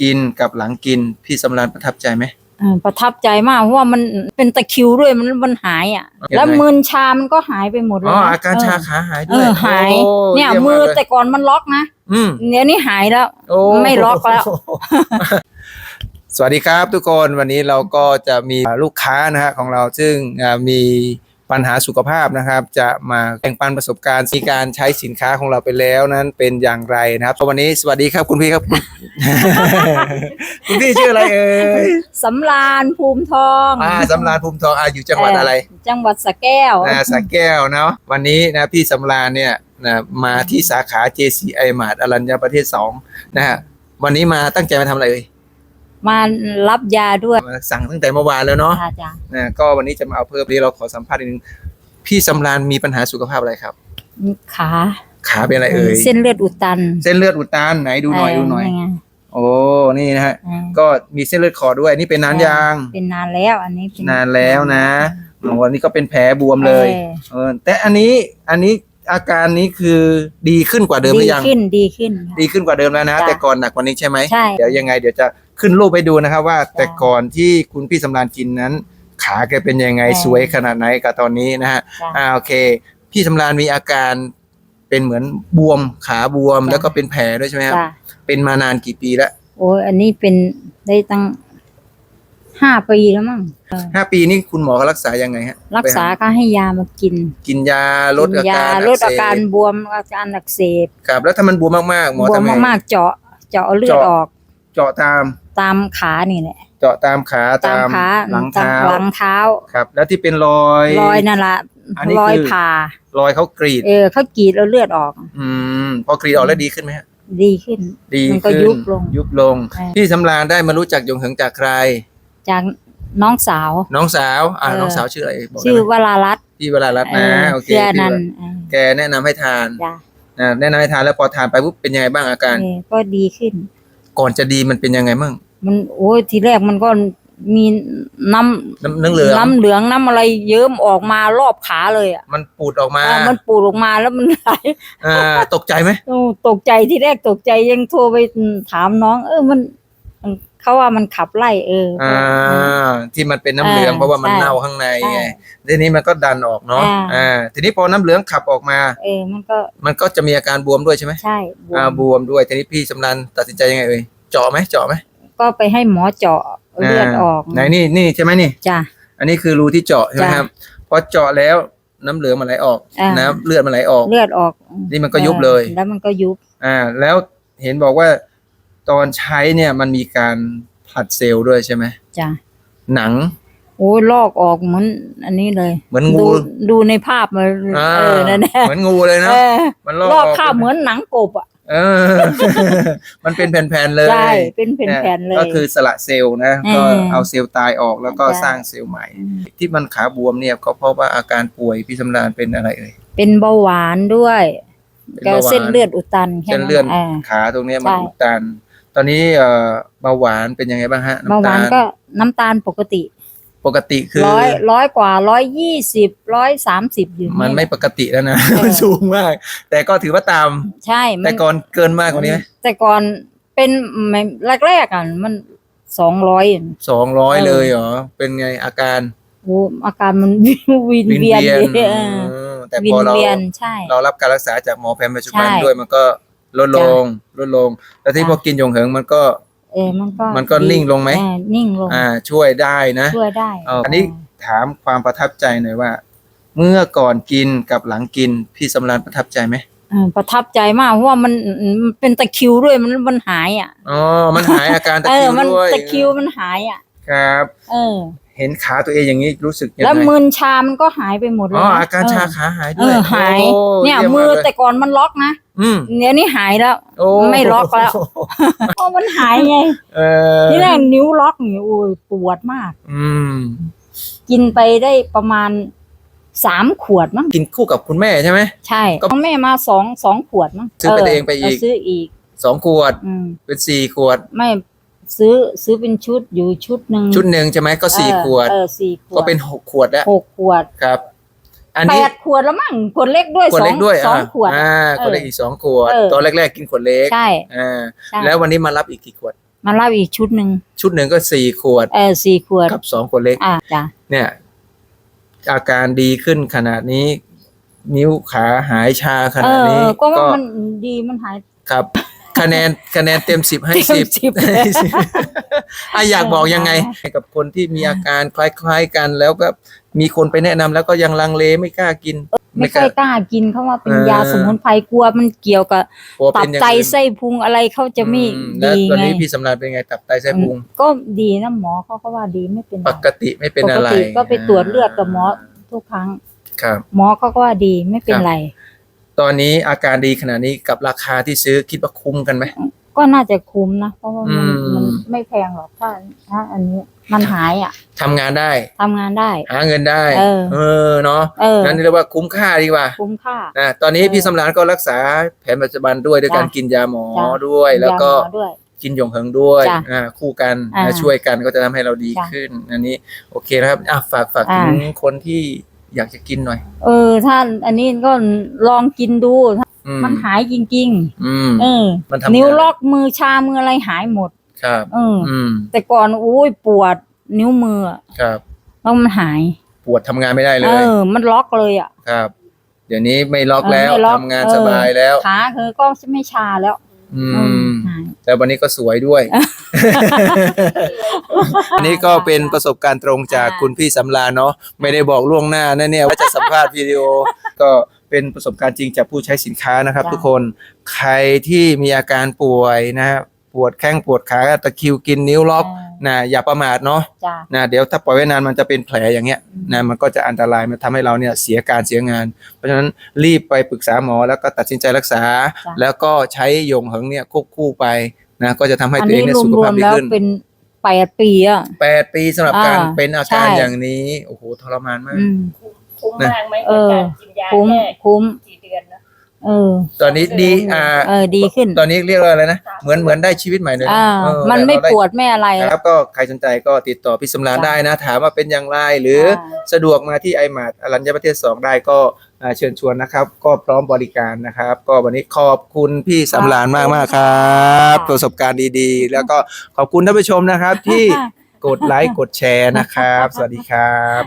กินกับหลังกิน พี่สำราญประทับใจไหม เออประทับใจมากเพราะว่ามันเป็นตะคริวด้วยมันมันหายอะ ยังไง แล้วมือชามันก็หายไปหมดเลอ๋ยอนะอาการชาเอขาหายอด้วยเออหายโเนี่ยยี่มือากเลยแต่ก่อนมันล็อกนะอืม เดี๋ยวนี้หายแล้วโอ้ไม่ล็อกแล้ว สวัสดีครับทุกคนวันนี้เราก็จะมีลูกค้านะฮะของเราซึ่งอ่ามี ปัญหาสุขภาพนะครับ จะมาแบ่งปันประสบการณ์ในการใช้สินค้าของเราไปแล้วนั้นเป็นอย่างไรนะครับวันนี้สวัสดีครับคุณพี่ครับ คุณพี่ชื่ออะไรเอ่ยสำราญภูมิทองอ่าสำราญภูมิทองอาอยู่จังหวัดอะไรเจังหวัดสระแก้วอ่าสระแก้วเนาะวันนี้นะพี่สำราญเนี่ยนะมาที่สาขา JCI มาดอรัญญประเทศสองนะฮะวันนี้มาตั้งใจมาทำอะไรเอ่ย มารับยาด้วยมาสั่งตั้งแต่เมื่อวานแล้วเนาะอาจารย์นะก็วันนี้จะมาเอาเพิ่มนี้เราขอสัมภาษณ์นิดนึงพี่สำราญมีปัญหาสุขภาพอะไรครับ ขาขาเป็นอะไรเอ่ยเส้นเลือดอุดตัน เส้นเลือดอุดตันไหนดูหน่อยเดูหน่อยไงโอ้นี่นะฮะเออก็มีเส้นเลือดขอดด้วยนี่เป็นนานยาง เป็นนานแล้วอันนี้เป็นนานแล้วนะโอ้วันนี้ก็เป็นแผลบวมเลยออเออแต่อันนี้อันนี้อาการนี้คือดีขึ้นกว่าเดิมหดีรือยังขึ้นดีขึ้นค่ะดีขึ้นกว่าเดิมแล้วนะจ้ะแต่ก่อนหนักกว่านี้ใช่ไหมใช่เดี๋ยวยังไงเดี๋ยวจะ ขึ้นรูปไปดูนะครับ ว่าแต่จ้ะก่อนที่คุณพี่สำราญกินนั้น ขาแกเป็นยังไงเออสวยขนาดไหนกับตอนนี้นะฮะจ้ะอ่าโอเค พี่สำราญมีอาการเป็นเหมือนบวมขาบวมจ้ะแล้วก็เป็นแผลด้วยใช่ไหมครับจ้ะเป็นมานานกี่ปีแล้วโอ้ยอันนี้เป็นได้ตั้งห้าปีแล้วมั้งเออห้าปีนี่คุณหมอเขารักษายังไงฮะรักษาไปหก็ให้ยามากินกินยาลดอากินยาการลดอาการเสบวมอาการอักเสบครับแล้วถ้ามันบวมมากๆหมอบวมทำไง มากๆเจาะ เจาะเอาเลือดเจาะ ออก เจาะตามตามขานี่แหละ เจาะตามขาตามขาหลังตามเท้าหลังเท้า ครับ แล้วที่เป็นรอย รอยนั่นละอันนี้รอยคือผ่ารอยเขากรีด เออเขากรีดแล้วเลือดออก อืม พอกรีดออกแล้วดีขึ้นไหมฮะ ดีขึ้น ดีมันก็ขึ้นยุบลงยุบลง ใช่ พี่สำราญได้มารู้จักยงเหิงจากใคร จากน้องสาว น้องสาว อ่าเออ น้องสาวชื่ออะไรบอกได้ชื่อไหมวรารัตน์พี่เวลารัตน์นะเออโอเคเพื่อพี่นันว่าเออแกแนะนำให้ทานจ้ะอ่าแนะนำให้ทานแล้วพอทานไปปุ๊บเป็นยังไงบ้างอาการ เออก็ดีขึ้น ก่อนจะดีมันเป็นยังไงบ้างมันโอ้ยทีแรกมันก็มีน้ำน้ำน้ำเหลืองน้ำเหลืองน้ำอะไรเยิ้มออกมารอบขาเลยอะมันปูดออกมาเออมันปูดออกมาแล้วมันไหลอ่าตกใจไหม โอ้ตกใจที่แรกตกใจยังโทรไปถามน้อง เออมันมัน เขาว่ามันขับไล่เออออ่าที่มันเป็นน้ำเหลืองอ่าเพราะว่ามันใช่เน่าข้างในใช่ไงทีนี้มันก็ดันออกเนาะอ่าอ่าทีนี้พอน้ำเหลืองขับออกมา เออมันก็มันก็จะมีอาการบวมด้วยใช่ไหมใช่บวอ่ามบวมด้วยทีนี้พี่สำนันตัดสินใจยังไงเอ่ยเจาะไหมเจาะไหมก็ไปให้หมอเจาะเลือดออกไหนนี่นี่ใช่ไหมนี่จ้ะอันนี้คือรูที่เจาะใช่ไหมจ้ะครับพอเจาะแล้วน้ำเหลืองมันไหลออกอ่าน้ำเลือดมันไหลออก เลือดออก นี่มันก็ยุบเลยออแล้วมันก็ยุบ อ่า แล้วเห็นบอกว่า ตอนใช้เนี่ยมันมีการผลัดเซลล์ด้วยใช่ไหมจ้ะหนัง โอ้ยลอกออกเหมือนอันนี้เลยเหมือนงู ดูดูในภาพมาอ่าเออนั่นแหละเหมือนงูเลยนะเออมันลอกลอกออกข้าวเหมือนหนังกบอะ เออ มันเป็นแผ่นๆเลยใช่เป็นแผ่นๆเลยก็คือสละเซลล์นะเออก็เอาเซลล์ตายออกแล้วก็ใช่ สร้างเซลล์ใหม่ ที่มันขาบวมเนี่ยก็เพราะว่าอาการป่วยพี่สำราญเป็นอะไรเอ่ย เป็นเบาหวานด้วยเป็นก็เบาหวานเส้นเลือดอุดตันแค่เส้นนั้นเลือดอ่า ขาตรงเนี้ยมันใช่ อุดตันต อนนี้เอ่อเบาหวานเป็นยังไงบ้างฮะเบาหวานำตลก็น้ำตาลปกติปกติคือ ร้อยร้อยกว่าร้อยยี่สิบร้อยสามสิบอยู่มันไม่เยปกติแล้วนะเออมันสูงมาก แต่ก็ถือว่าตาม ใช่มัแต่ก่อนเกินมากกว่านี้ไหมแต่ก่อนเป็นแรกๆอะมันสองร้อย สองร้อยเออ เลยเหรอ เป็นไงอาการโอ้อาการมัน วินวินเวียนเวียนเลยเออเออแต่วิพอนเราเวียนใช่ เรารับการรักษาจากหมอแพทย์ปัจจุบันใช่ ด้วยมันก็ ลดลงลดลง แล้วที่จ้ะพอกินยงเหิงมันก็เออมันก็มันก็ดีนิ่งลงไหมเออนิ่งลงอ่า ช่วยได้นะ ช่วยได้เอาอันนี้ถามความประทับใจหน่อยว่า เมื่อก่อนกินกับหลังกินพี่สำราญประทับใจไหมเออประทับใจมากเพราะว่ามันมันเป็นตะคริวด้วยมันมันหายอะอ๋อมันหายอาการตะเอคอริวมันด้วยตะคริวมันหายอะครับ เออ เห็นขาตัวเองอย่างนี้รู้สึกยังแล้วไงมือชามันก็หายไปหมดเลยอ๋อนะอาการชาเอขาหายอด้วยเออหายโเนี่ยยี่มือากเลยแต่ก่อนมันล็อกนะ อืม เดี๋ยวนี้หายแล้ว โอ้ไม่ล็อกแล้ว เพราะมันหายไง เออที่แรกนิ้วล็อกนี่โอ้ยปวดมาก อืม กินไปได้ประมาณสามขวดมั้งกินคู่กับคุณแม่ใช่ไหม ใช่ก็ของแม่มาสองสองขวดมั้งซื้อไปเองไปอีก ซื้ออีกสองขวด อืม เป็นสี่ขวด ไม่ซื้อซื้อเป็นชุดอยู่ชุดหนึ่งชุดหนึ่งใช่ไหมก็สี่เออขวด เออสี่ขวดก็เป็นหกขวดแล้วหกขวดครับ อันแปนี้ดขวดแล้วมั้งขวดเล็กด้วยขวดสอเล็งกด้วยสองอ่าขวด อ่าเออขวดเล็กอีกสองขวดเออ ตอนแรก ๆ กินขวดเล็กใช่ อ่าใช่ แล้ววันนี้มารับอีกกี่ขวด มารับอีกชุดหนึ่งชุดหนึ่งก็สี่ขวดเออสี่ขวดกับสองขวดเล็ก อ่าจ้ะเนี่ย อาการดีขึ้นขนาดนี้ นิ้วขาหายชาขเอนาดอนี้ก็ว่ามันดีมันหาย ครับ คะแนนคะแนนเต็มสิบให้เต็สิมบสิบอะอยากบอกยังไงให้กับคนที่มีอาการคล้าย ๆกันแล้วก็ มีคนไปแนะนำแล้วก็ยังลังเลไม่กล้ากินไม่ค่อยกล้ากินเขาว่าเป็นเออยาสมุนไพรกลัวมันเกี่ยวกับกลัวตัเป็บนอย่างไตอื่นไส้พุงอะไรเขาจะไม่อืมแล้วดีตอนไงนี้พี่สำราญเป็นไงตับไตไส้พุงก็ดีนะหมอเขาก็ว่าดีไม่เป็นไรปกติไม่เป็นปอะกไรติก็ไปตรวจเลือดกับหมอทุกครั้ง ครับ หมอเขาก็ว่าดีไม่เป็นครับไร ตอนนี้อาการดีขนาดนี้กับราคาที่ซื้อคิดว่าคุ้มกันไหม ก็น่าจะคุ้มนะเพราะว่ามันอืม มันไม่แพงหรอกถ้าถ้าอันนี้มันหายอะทำงานได้ทำงานได้ หาเงินได้ เออ เออเนาะเออนั่นเรียกว่าคุ้มค่าดีกว่าคุ้มค่า นะตอนนี้เออพี่สำรานก็รักษาแผนปัจจุบันด้วยด้วยการจ้ะกินยาหมอจ้ะ ด้วยแล้วก็ ยาหมอด้วย กินหยงเหิงด้วยจ้ะอ่าคู่กันอ่านะช่วยกันก็จะทำให้เราดีจ้ะขึ้น อันนี้โอเคนะครับอะฝากฝากอ่า ถึงคนที่อยากจะกินหน่อย เออถ้าอันนี้ก็ลองกินดูอื มมันหายจริงอืมๆเออมันทำงานนิ้วล็อกมือชามืออะไรหายหมด ครับเออออืมแต่ก่อนอุ้ยปวดนิ้วมืออะครับ แล้วมันหาย ปวดทำงานไม่ได้เลเอย อ มันล็อกเลยอะ ครับ เดี๋ยวนี้ไม่ล็อกเออแล้วไม่ล็อกทำงานเออ สบายแล้ว ขาคือก็ไม่ชาแล้วอืเออม หาย แล้ววันนี้ก็สวยด้วย อันนี้ก็เป็นประสบการณ์ตรงจากอ่า คุณพี่สำราญเนาะไม่ได้บอกล่วงหน้านะเนี่ยว่าจะสัมภาษณ์วิดีโอ ก็ เป็นประสบการณ์จริงจากผู้ใช้สินค้านะครับ ทุกคนใครที่มีอาการป่วยนะปวดแข้งปวดขาตะคริวกินนิ้วล็อกเออนะอย่าประมาทเนาะจ้ะนะเดี๋ยวถ้าปล่อยไว้นานมันจะเป็นแผลอย่างเงี้ยอืมนะมันก็จะอันตรายมันทำให้เราเนี่ยเสียการเสียงาน เพราะฉะนั้นรีบไปปรึกษาหมอแล้วก็ตัดสินใจรักษาจ้ะแล้วก็ใช้ยงเหิงเนี่ยควบคู่ไปนะก็จะทำให้อันตัวเอนี้งเนี่ยสุขรวภาพมดีๆแล้วขึ้นเป็นแปดปีอะแปดปีสำหรับการอ่าเป็นอาการใช่อย่างนี้โอ้โหทรมานมากอืมคุ้มมากไหมเอกับอการกิน ยาคุ้มแค่คุ้มกี่เดือนนะเออ ตอนนี้ดีอ่าเออดีขึ้น ตอนนี้เรียกว่าอะไรนะ เหมือนเหมือนได้ชีวิตใหม่เลยนะอ่าเออมันไม่เราได้ปวดไม่อะไรคแล้วรับก็ใครสนใจก็ติดต่อพี่สำรานจ้ะได้นะ ถามว่าเป็นอย่างไรหรืออาสะดวกมาที่ไอมาดอรัญญประเทศ 2 ได้ก็อ่าเชิญชวนนะครับ ก็พร้อมบริการนะครับ ก็วันนี้ขอบคุณพี่สำรานมากมากๆครับประสบการณ์ดีๆ แล้วก็ขอบคุณท่านผู้ชมนะครับที่กดไลค์กดแชร์นะครับ สวัสดีครับ